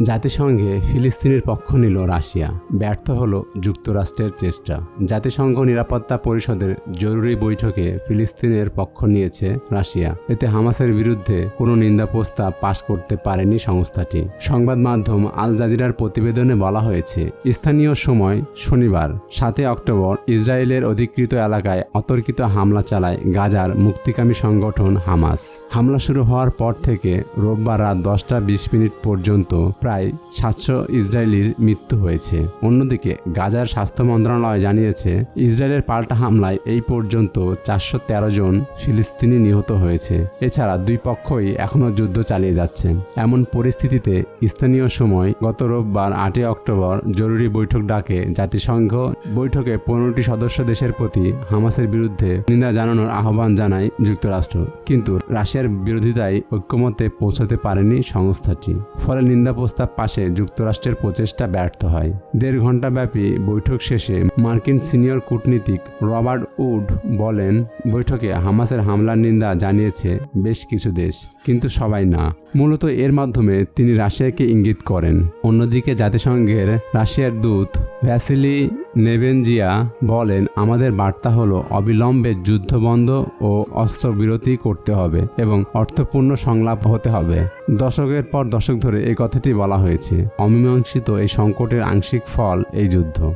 জাতিসংঘে ফিলিস্তিনের পক্ষ নিল রাশিয়া। ব্যর্থ হলো যুক্তরাষ্ট্রের চেষ্টা। জাতিসংঘ নিরাপত্তা পরিষদের জরুরি বৈঠকে ফিলিস্তিনের পক্ষ নিয়েছে রাশিয়া। এতে হামাসের বিরুদ্ধে কোনো নিন্দা প্রস্তাব পাশ করতে পারেনি সংস্থাটি। সংবাদ মাধ্যম আল জাজিরার প্রতিবেদনে বলা হয়েছে, স্থানীয় সময় শনিবার, সাতই অক্টোবর, ইসরায়েলের অধিকৃত এলাকায় অতর্কিত হামলা চালায় গাজার মুক্তিকামী সংগঠন হামাস। হামলা শুরু হওয়ার পর থেকে রোববার রাত দশটা বিশ মিনিট পর্যন্ত প্রায় সাতশো ইসরায়েলির মৃত্যু হয়েছে। অন্যদিকে গাজার স্বাস্থ্য মন্ত্রণালয় জানিয়েছে, ইসরায়েলের পাল্টা হামলায় এই পর্যন্ত চারশো তেরো জন ফিলিস্তিনি নিহত হয়েছে। এছাড়া দুই পক্ষই এখনও যুদ্ধ চালিয়ে যাচ্ছে। এমন পরিস্থিতিতে স্থানীয় সময় গত রোববার আটই অক্টোবর জরুরি বৈঠক ডাকে জাতিসংঘ। বৈঠকে পনেরোটি সদস্য দেশের প্রতি হামাসের বিরুদ্ধে নিন্দা জানানোর আহ্বান জানায় যুক্তরাষ্ট্র। কিন্তু রাশিয়ার বিরোধিতায় ঐক্যমতে পৌঁছাতে পারেনি সংস্থাটি। ফলে নিন্দা প্রস্তাব পাশে যুক্তরাষ্ট্রের প্রচেষ্টা ব্যর্থ হয়। দেড় ঘণ্টাব্যাপী বৈঠক শেষে মার্কিন সিনিয়র কূটনীতিক রবার্ট উড বলেন, বৈঠকে হামাসের হামলার নিন্দা জানিয়েছে বেশ কিছু দেশ, কিন্তু সবাই না। মূলত এর মাধ্যমে তিনি রাশিয়াকে ইঙ্গিত করেন। অন্যদিকে জাতিসংঘের রাশিয়ার দূত ভ্যাসিলি নেভেনজিয়া বলেন, আমাদের বার্তা হলো, অবিলম্বে যুদ্ধ বন্ধ ও অস্ত্রবিরতি করতে হবে এবং অর্থপূর্ণ সংলাপ হতে হবে। দশকের পর দশক ধরে এই কথাটি বলা হয়েছে। অমীমাংসিত এই সংকটের আংশিক ফল এই যুদ্ধ।